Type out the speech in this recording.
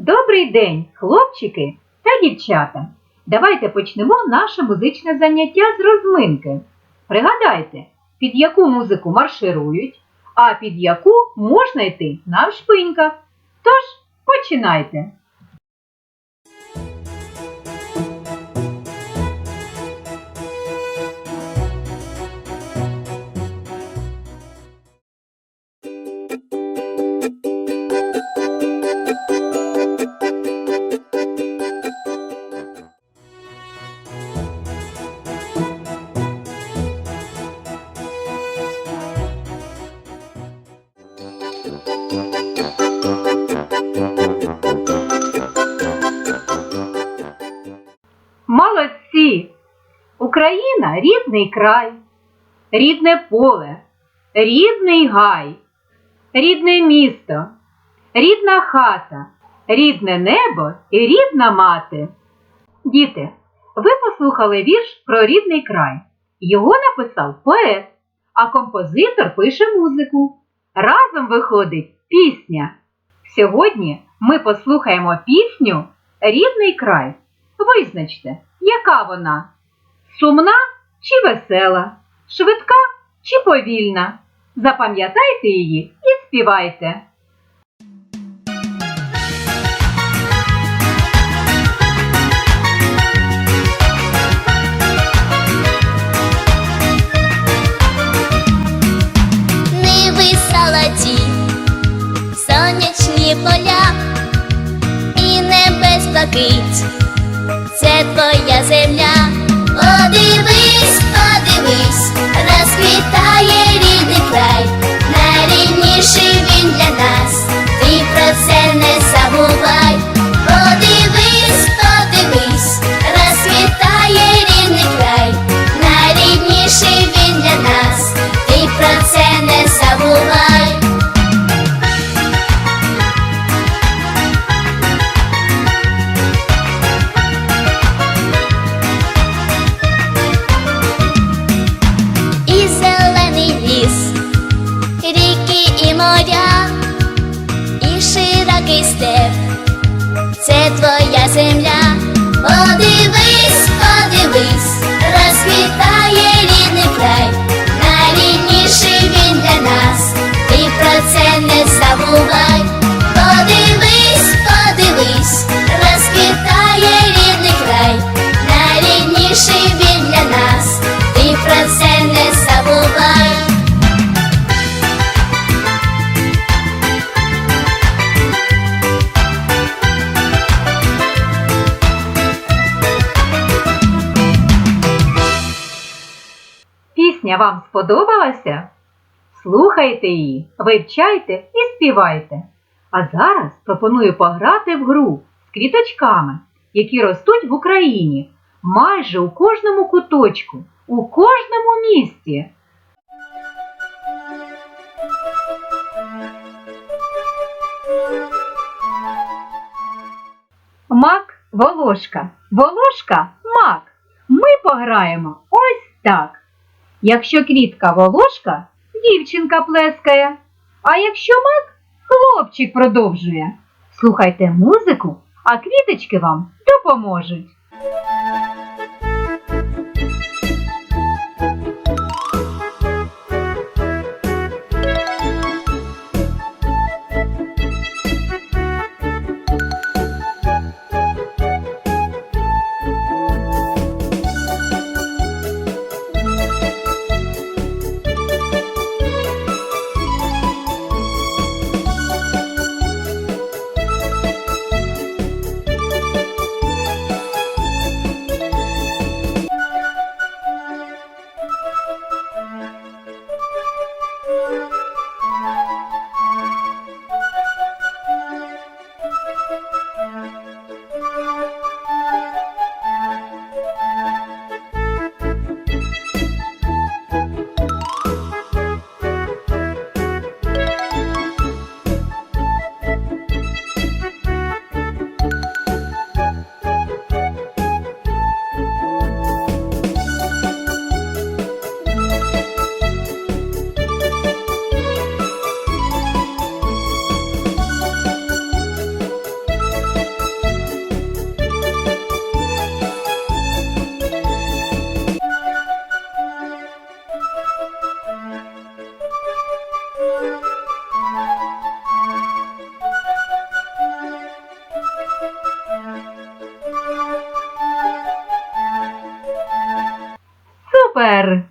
Добрий день, хлопчики та дівчата. Давайте почнемо наше музичне заняття з розминки. Пригадайте, під яку музику марширують, а під яку можна йти навшпиньках. Тож, починайте. Україна рідний край, рідне поле, рідний гай, рідне місто, рідна хата, рідне небо і рідна мати. Діти, ви послухали вірш про рідний край. Його написав поет, а композитор пише музику. Разом виходить пісня. Сьогодні ми послухаємо пісню Рідний край. Визначте, яка вона? Сумна чи весела, швидка чи повільна? Запам'ятайте її і співайте. Ниви салаті, сонячні поля і небес блакить, це твоя земля. Подивись, подивись, широкий степ, це твоя земля. Подивись, подивись, Пісня вам сподобалася? Слухайте її, вивчайте і співайте. А зараз пропоную пограти в гру з квіточками, які ростуть в Україні майже у кожному куточку, у кожному місті. Мак волошка, волошка мак. Ми пограємо ось так. Якщо квітка волошка, дівчинка плескає. А якщо мак, хлопчик продовжує. Слухайте музику, а квіточки вам допоможуть. Супер!